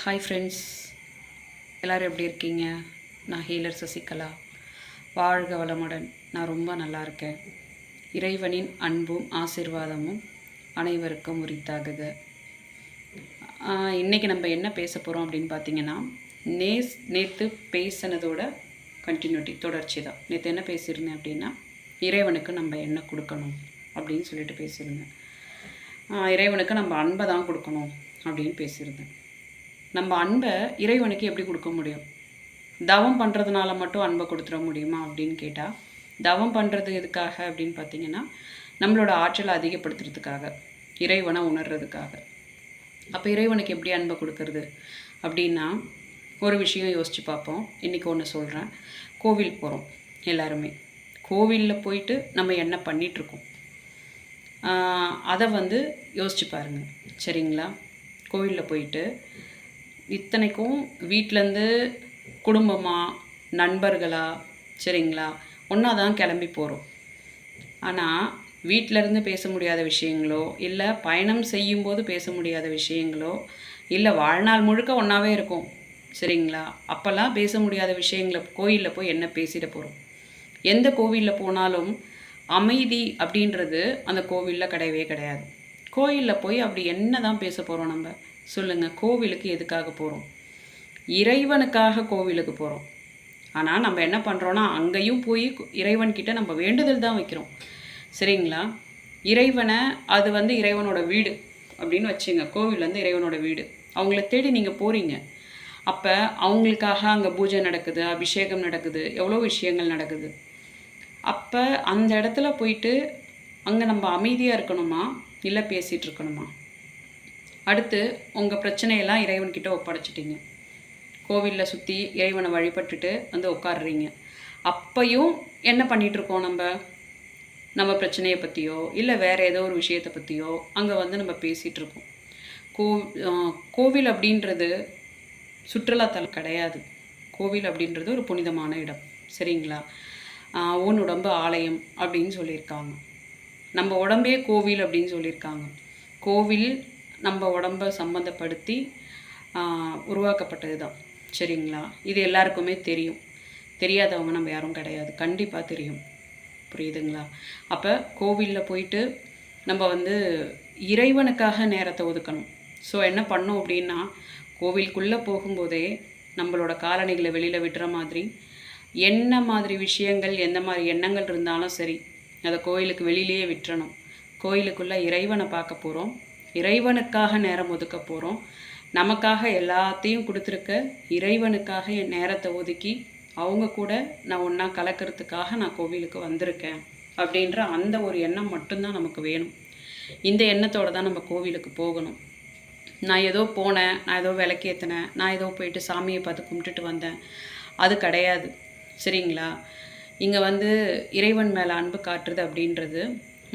Hi friends எல்லோரும் எப்படி இருக்கீங்க? நான் ஹீலர் சசிகலா. வாழ்க வளமுடன். நான் ரொம்ப நல்லா இருக்கேன். இறைவனின் அன்பும் ஆசீர்வாதமும் அனைவருக்கும் உரித்தாகுக இன்றைக்கி நம்ம என்ன பேச போகிறோம் அப்படின்னு பார்த்தீங்கன்னா நேஸ் நேற்று பேசினதோட கண்டினியூட்டி தொடர்ச்சி தான். நேற்று என்ன பேசியிருந்தேன் அப்படின்னா இறைவனுக்கு நம்ம என்ன கொடுக்கணும் அப்படின்னு சொல்லிட்டு பேசியிருந்தேன். இறைவனுக்கு நம்ம அன்பை தான் கொடுக்கணும் அப்படின்னு பேசியிருந்தேன். நம்ம அன்பை இறைவனுக்கு எப்படி கொடுக்க முடியும்? தவம் பண்ணுறதுனால மட்டும் அன்பை கொடுத்துட முடியுமா அப்படின்னு கேட்டால் தவம் பண்ணுறது எதுக்காக அப்படின்னு பார்த்தீங்கன்னா நம்மளோட ஆற்றலை அதிகப்படுத்துறதுக்காக இறைவனை உணர்றதுக்காக. அப்போ இறைவனுக்கு எப்படி அன்பை கொடுக்கறது? அப்படின்னா ஒரு விஷயம் யோசித்து பார்ப்போம். இன்றைக்கி ஒன்று சொல்கிறேன் கோவில் போகிறோம் எல்லாருமே. கோவிலில் போயிட்டு நம்ம என்ன பண்ணிகிட்ருக்கோம் அதை வந்து யோசிச்சு பாருங்கள் சரிங்களா? கோவிலில் போயிட்டு இத்தனைக்கும் வீட்டிலேருந்து குடும்பமாக நண்பர்களா சரிங்களா? ஒன்றா தான் கிளம்பி போகிறோம் ஆனால் வீட்டிலேருந்து பேச முடியாத விஷயங்களோ இல்லை பயணம் செய்யும்போது பேச முடியாத விஷயங்களோ இல்லை வாழ்நாள் முழுக்க ஒன்றாவே இருக்கும் சரிங்களா? அப்போல்லாம் பேச முடியாத விஷயங்களை கோயிலில் போய் என்ன பேசிட போகிறோம் எந்த கோவிலில் போனாலும் அமைதி அப்படின்றது அந்த கோவிலில் கிடையவே கிடையாது. கோயிலில் போய் அப்படி என்ன தான் பேச போகிறோம் நம்ம? சொல்லுங்கள் கோவிலுக்கு எதுக்காக போகிறோம் இறைவனுக்காக கோவிலுக்கு போகிறோம் ஆனால் நம்ம என்ன பண்ணுறோன்னா அங்கேயும் போய் இறைவன்கிட்ட நம்ம வேண்டுதல் தான் வைக்கிறோம். சரிங்களா? இறைவனை அது வந்து இறைவனோட வீடு அப்படின்னு வச்சுங்க. கோவில் வந்து இறைவனோட வீடு. அவங்கள தேடி நீங்கள் போகிறீங்க அப்போ அவங்களுக்காக அங்கே பூஜை நடக்குது அபிஷேகம் நடக்குது எவ்வளோ விஷயங்கள் நடக்குது. அப்போ அந்த இடத்துல போயிட்டு அங்கே நம்ம அமைதியாக இருக்கணுமா? இல்லை பேசிகிட்டு இருக்கணுமா? அடுத்து உங்கள் பிரச்சனையெல்லாம் இறைவன்கிட்ட ஒப்படைச்சிட்டிங்க. கோவிலில் சுற்றி இறைவனை வழிபட்டுட்டு வந்து உட்காடுறீங்க அப்பையும் என்ன பண்ணிகிட்ருக்கோம் நம்ம? நம்ம பிரச்சனையை பற்றியோ இல்லை வேறு ஏதோ ஒரு விஷயத்தை பற்றியோ அங்கே வந்து நம்ம பேசிகிட்ருக்கோம் கோ கோவில் அப்படின்றது சுற்றுலாத்தலம் கிடையாது. கோவில் அப்படின்றது ஒரு புனிதமான இடம். சரிங்களா? ஆஹ் உன் உடம்பு ஆலயம் அப்படின்னு சொல்லியிருக்காங்க. நம்ம உடம்பே கோவில் அப்படின்னு சொல்லியிருக்காங்க. கோவில் நம்ம உடம்பை சம்மந்தப்படுத்தி உருவாக்கப்பட்டது தான் சரிங்களா? இது எல்லாருக்குமே தெரியும். தெரியாதவங்க நம்ம யாரும் கிடையாது. கண்டிப்பாக தெரியும். புரியுதுங்களா? அப்போ கோவிலில் போயிட்டு நம்ம வந்து இறைவனுக்காக நேரத்தை ஒதுக்கணும். ஸோ என்ன பண்ணோம் அப்படின்னா கோவிலுக்குள்ளே போகும்போதே நம்மளோட காலணிகளை வெளியில் விடுற மாதிரி என்ன மாதிரி விஷயங்கள் எந்த மாதிரி எண்ணங்கள் இருந்தாலும் சரி அதை கோயிலுக்கு வெளியிலேயே விட்டுறணும். கோயிலுக்குள்ளே இறைவனை பார்க்க போகிறோம் இறைவனுக்காக நேரம் ஒதுக்க போகிறோம் நமக்காக எல்லாத்தையும் கொடுத்துருக்க இறைவனுக்காக என் நேரத்தை ஒதுக்கி அவங்க கூட நான் ஒன்றா கலக்கிறதுக்காக நான் கோவிலுக்கு வந்திருக்கேன் அப்படின்ற அந்த ஒரு எண்ணம் மட்டும்தான் நமக்கு வேணும். இந்த எண்ணத்தோடு தான் நம்ம கோவிலுக்கு போகணும். நான் ஏதோ போனேன் நான் ஏதோ விளக்கேற்றினேன் நான் ஏதோ போயிட்டு சாமியை பார்த்து கும்பிட்டுட்டு வந்தேன். அது கிடையாது. சரிங்களா? இங்கே வந்து இறைவன் மேலே அன்பு காட்டுறது அப்படின்றது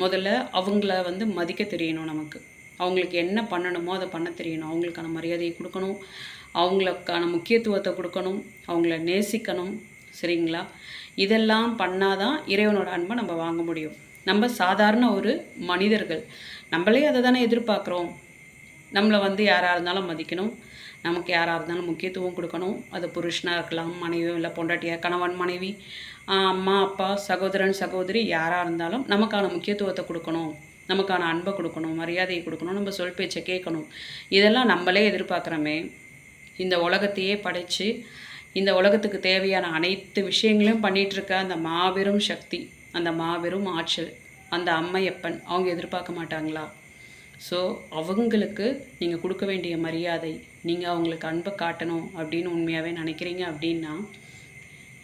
முதல்ல அவங்கள வந்து மதிக்க தெரியணும் நமக்கு. அவங்களுக்கு என்ன பண்ணணுமோ அதை பண்ண தெரியணும். அவங்களுக்கான மரியாதையை கொடுக்கணும். அவங்களுக்கான முக்கியத்துவத்தை கொடுக்கணும். அவங்கள நேசிக்கணும். சரிங்களா? இதெல்லாம் பண்ணாதான் இறைவனோட அன்பை நம்ம வாங்க முடியும். நம்ம சாதாரண ஒரு மனிதர்கள். நம்மளே அதை தானே எதிர்பார்க்குறோம். நம்மளை வந்து யாராக இருந்தாலும் மதிக்கணும். நமக்கு யாராக இருந்தாலும் முக்கியத்துவம் கொடுக்கணும். அது புருஷனாக இருக்கலாம் மனைவியோ இல்லை பொண்டாட்டியாக கணவன் மனைவி அம்மா அப்பா சகோதரன் சகோதரி யாராக இருந்தாலும் நமக்கான முக்கியத்துவத்தை கொடுக்கணும். நமக்கான அன்பை கொடுக்கணும் மரியாதையை கொடுக்கணும் நம்ம சொல் பேச்சை கேட்கணும். இதெல்லாம் நம்மளே எதிர்பார்க்குறோமே. இந்த உலகத்தையே படைத்து இந்த உலகத்துக்கு தேவையான அனைத்து விஷயங்களையும் பண்ணிகிட்ருக்க அந்த மாபெரும் சக்தி அந்த மாபெரும் ஆற்றல் அந்த அம்மையப்பன் அவங்க எதிர்பார்க்க மாட்டாங்களா? ஸோ அவங்களுக்கு நீங்கள் கொடுக்க வேண்டிய மரியாதை நீங்கள் அவங்களுக்கு அன்பை காட்டணும் அப்படின்னு உண்மையாகவே நினைக்கிறீங்க அப்படின்னா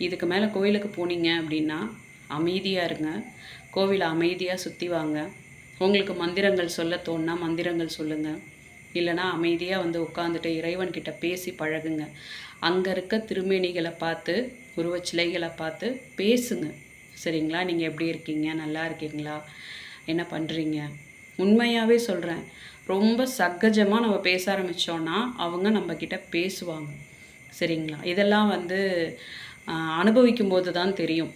இதுக்கு மேலே கோயிலுக்கு போனீங்க அப்படின்னா அமைதியாக இருங்க. கோவிலை அமைதியாக சுற்றி வாங்க. உங்களுக்கு மந்திரங்கள் சொல்ல தோணுனா மந்திரங்கள் சொல்லுங்கள் இல்லைனா அமைதியாக வந்து உட்காந்துட்டு இறைவன்கிட்ட பேசி பழகுங்க. அங்கே இருக்க திருமேனிகளை பார்த்து உருவச்சிலைகளை பார்த்து பேசுங்க. சரிங்களா? நீங்கள் எப்படி இருக்கீங்க? நல்லா இருக்கீங்களா? என்ன பண்ணுறீங்க உண்மையாகவே சொல்கிறேன் ரொம்ப சகஜமாக நம்ம பேச ஆரம்பித்தோன்னா அவங்க நம்மக்கிட்ட பேசுவாங்க. சரிங்களா? இதெல்லாம் வந்து அனுபவிக்கும் போது தான் தெரியும்.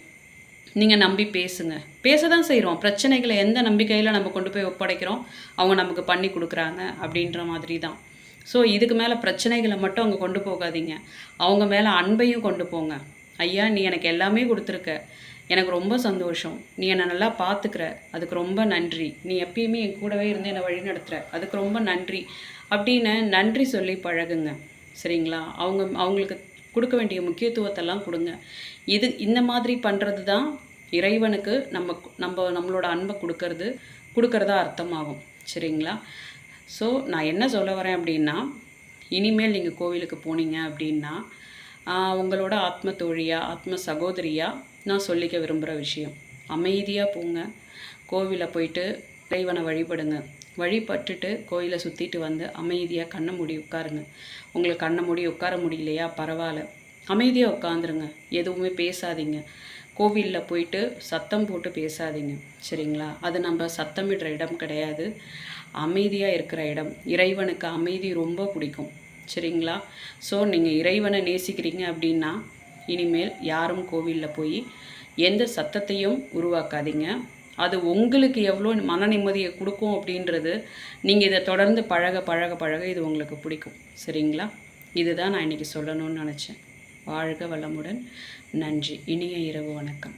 நீங்கள் நம்பி பேசுங்க. பேச தான் செய்கிறோம் பிரச்சனைகளை எந்த நம்பிக்கையில் நம்ம கொண்டு போய் ஒப்படைக்கிறோம்? அவங்க நமக்கு பண்ணி கொடுக்குறாங்க அப்படின்ற மாதிரி தான் ஸோ இதுக்கு மேலே பிரச்சனைகளை மட்டும் அவங்க கொண்டு போகாதீங்க. அவங்க மேலே அன்பையும் கொண்டு போங்க. ஐயா நீ எனக்கு எல்லாமே கொடுத்துருக்க. எனக்கு ரொம்ப சந்தோஷம். நீ என்னை நல்லா பார்த்துக்கிற அதுக்கு ரொம்ப நன்றி. நீ எப்பயுமே என் கூடவே இருந்து என்னை வழி நடத்துகிற அதுக்கு ரொம்ப நன்றி. அப்படின்னு நன்றி சொல்லி பழகுங்க. சரிங்களா? அவங்க அவங்களுக்கு கொடுக்க வேண்டிய முக்கியத்துவத்தெல்லாம் கொடுங்க. இது இந்த மாதிரி பண்ணுறது தான் இறைவனுக்கு நம்ம நம்ம நம்மளோட அன்பை கொடுக்கறது கொடுக்கறதா அர்த்தமாகும். சரிங்களா? ஸோ நான் என்ன சொல்ல வரேன் அப்படின்னா இனிமேல் நீங்கள் கோவிலுக்கு போனீங்க அப்படின்னா உங்களோட ஆத்ம தோழியாக ஆத்ம சகோதரியாக நான் சொல்லிக்க விரும்புகிற விஷயம். அமைதியாக போங்க. கோவிலில் போயிட்டு இறைவனை வழிபடுங்க. வழிபட்டுட்டு கோயிலை சுற்றிட்டு வந்து அமைதியாக கண்ணை மூடி உட்காருங்க. உங்களுக்கு கண்ணை மூடி உட்கார முடியலையா? பரவாயில்ல. அமைதியாக உட்காந்துருங்க எதுவுமே பேசாதீங்க. கோவிலில் போயிட்டு சத்தம் போட்டு பேசாதீங்க. சரிங்களா? அது நம்ம சத்தமிடுற இடம் கிடையாது. அமைதியாக இருக்கிற இடம். இறைவனுக்கு அமைதி ரொம்ப பிடிக்கும். சரிங்களா? ஸோ நீங்கள் இறைவனை நேசிக்கிறீங்க அப்படின்னா இனிமேல் யாரும் கோவிலில் போய் எந்த சத்தத்தையும் உருவாக்காதீங்க. அது உங்களுக்கு எவ்வளோ மன நிம்மதியை கொடுக்கும் அப்படின்றது நீங்கள் இதை தொடர்ந்து பழக பழக பழக இது உங்களுக்கு பிடிக்கும். சரிங்களா? இதுதான் நான் இன்றைக்கி சொல்லணும்னு நினச்சேன். வாழ்க வளமுடன். நன்றி. இனிய இரவு வணக்கம்.